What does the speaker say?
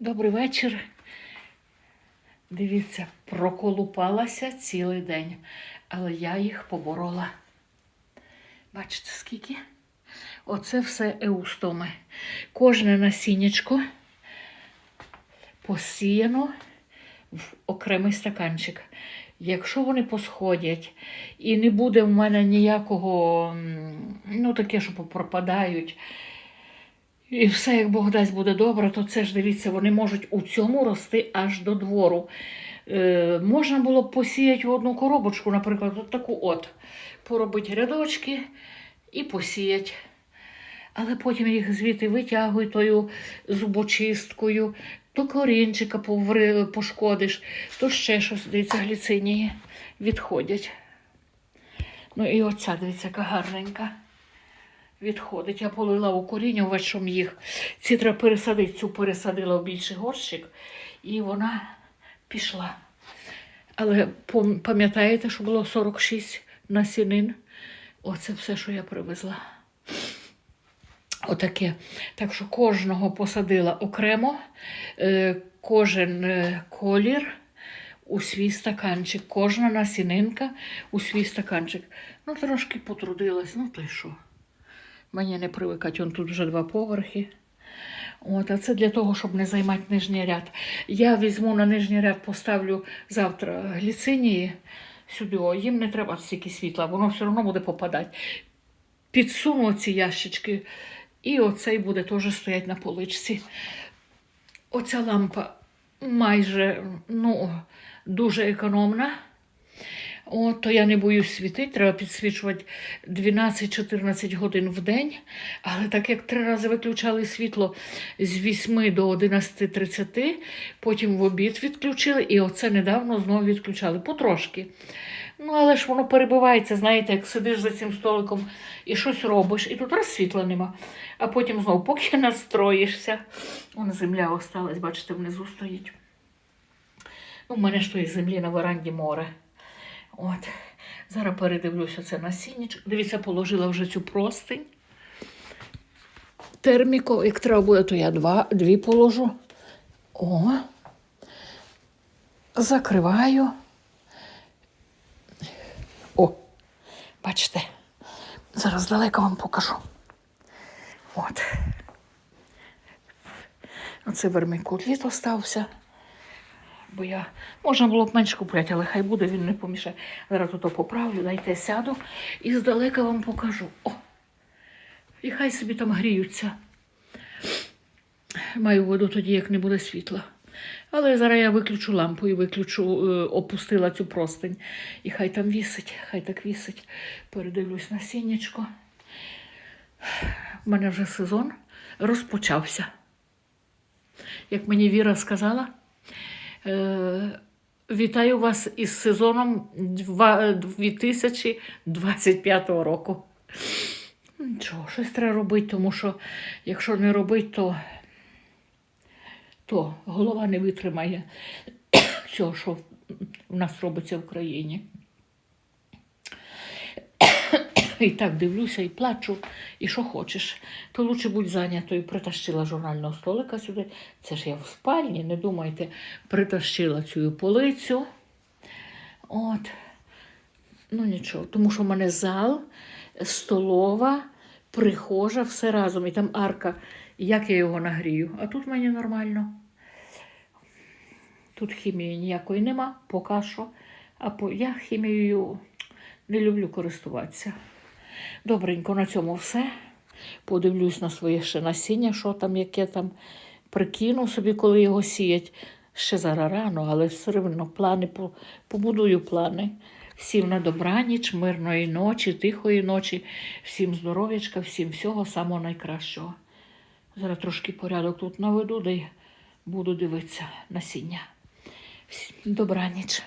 Добрий вечір. Дивіться, проколупалася цілий день, але я їх поборола. Бачите, скільки? Оце все еустоми. Кожне насіннячко посіяно в окремий стаканчик. Якщо вони посходять і не буде в мене ніякого, ну таке, що пропадають, і все, як Бог дасть, буде добре, то це ж дивіться, вони можуть у цьому рости аж до двору. Е, можна було б посіяти одну коробочку, наприклад, от таку от, поробити рядочки і посіяти. Але потім їх звідти витягуй тою зубочисткою, то корінчика пошкодиш, то ще щось, дивіться, гліцинії відходять. Ну і оця, дивіться, яка гарненька відходить. Я полила укорінювач, щоб їх. Ці треба пересадити. Цю пересадила в більший горщик, і вона пішла. Але пам'ятаєте, що було 46 насінин? Оце все, що я привезла. Отаке. Так що кожного посадила окремо, е, кожен е, колір у свій стаканчик, кожна насінинка у свій стаканчик. Ну, трошки потрудилась, ну то й що. Мені не привикать, он тут вже два поверхи. От, а це для того, щоб не займати нижній ряд. Я візьму на нижній ряд, поставлю завтра гліцинії сюди. О, їм не треба стільки світла, воно все одно буде попадати. Підсуну ці ящички, і оцей буде теж стояти на поличці. Оця лампа майже ну, дуже економна. От, то я не боюсь світити, треба підсвічувати 12-14 годин в день. Але так як три рази виключали світло з 8 до 11.30, потім в обід відключили, і оце недавно знову відключали потрошки. Ну, але ж воно перебивається, знаєте, як сидиш за цим столиком і щось робиш, і тут раз світла нема. А потім знову, поки настроїшся, вон земля осталась, бачите, внизу стоїть. Ну, в мене ж тої землі на веранді море. От. Зараз передивлюся це насіннячко. Дивіться, положила вже цю простинь. Терміко, як треба буде, то я два, дві положу. О. Закриваю. О, бачите, зараз далеко вам покажу. От. Оце вермикуліт остався. Бо я можна було б менше купляти, але хай буде, він не помішає. Зараз тут поправлю, дайте сяду і здалека вам покажу. О! І хай собі там гріються. Маю воду тоді, як не буде світла. Але зараз я виключу лампу і виключу, е, опустила цю простинь. І хай там вісить, хай так вісить. Передивлюсь на сіннячко. У мене вже сезон розпочався. Як мені Віра сказала, Вітаю вас із сезоном 2025 року. Нічого, щось треба робити, тому що якщо не робити, то, то голова не витримає цього, що в нас робиться в країні. І так дивлюся і плачу, і що хочеш. То лучше будь зайнятою. Притащила журнального столика сюди. Це ж я в спальні, не думайте, притащила цю полицю. От. Ну нічого, тому що в мене зал, столова, прихожа, все разом. І там арка. Як я його нагрію? А тут мені нормально. Тут хімії ніякої нема, поки що. А по... я хімією не люблю користуватися. Добренько, на цьому все. Подивлюсь на своє ще насіння, що там, яке там. Прикину собі, коли його сіять. Ще зараз рано, але все одно плани побудую плани. Всім на добраніч, мирної ночі, тихої ночі, всім здоров'ячка, всім всього самого найкращого. Зараз трошки порядок тут наведу, де буду дивитися насіння. Всім добраніч.